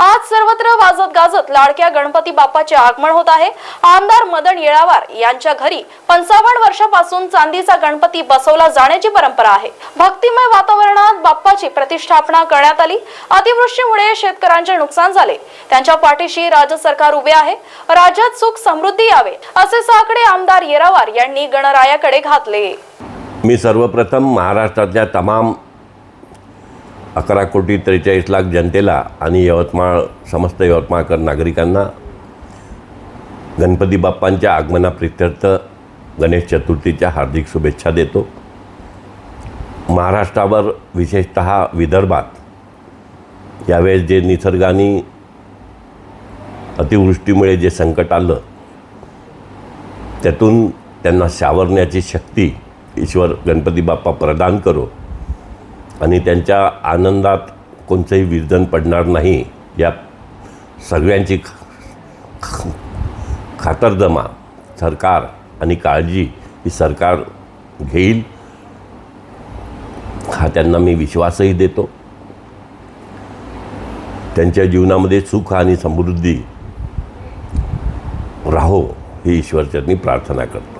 आज सर्वत्र वाजत गाजत लाडक्या गणपती बाप्पाचे आगमन होत आहे. आमदार मदन येळावार यांच्या घरी पंचावन्न वर्षापासून चांदीचा गणपती बसवला जाण्याची परंपरा आहे. भक्तिमय वातावरणात बाप्पाची प्रतिष्ठापना करण्यात आली. अतिवृष्टीमुळे शेतकऱ्यांचे नुकसान झाले. त्यांच्या पाठीशी राज्य सरकार उभे आहे. राज्यात सुख समृद्धी यावे असे साकडे आमदार येरावार यांनी गणरायाकडे घातले. मी सर्वप्रथम महाराष्ट्रातल्या तमाम अकरा कोटी त्रेचाळीस लाख जनतेला आणि यवतमाळ समस्त यवतमाळकर नागरिकांना गणपती बाप्पांच्या आगमनाप्रित्यर्थ गणेश चतुर्थीच्या हार्दिक शुभेच्छा देतो. महाराष्ट्रावर विशेषत विदर्भात यावेळेस जे निसर्गाने अतिवृष्टीमुळे जे संकट आलं त्यातून त्यांना सावरण्याची शक्ती ईश्वर गणपती बाप्पा प्रदान करो. आणि त्यांच्या आनंदात कोणतंही विरजन पडणार नाही या सगळ्यांची ख- ख- खातरजमा सरकार आणि काळजी ही सरकार घेईल हा त्यांना मी विश्वासही देतो. त्यांच्या जीवनामध्ये सुख आणि समृद्धी राहो ही ईश्वरचरणी प्रार्थना करतो.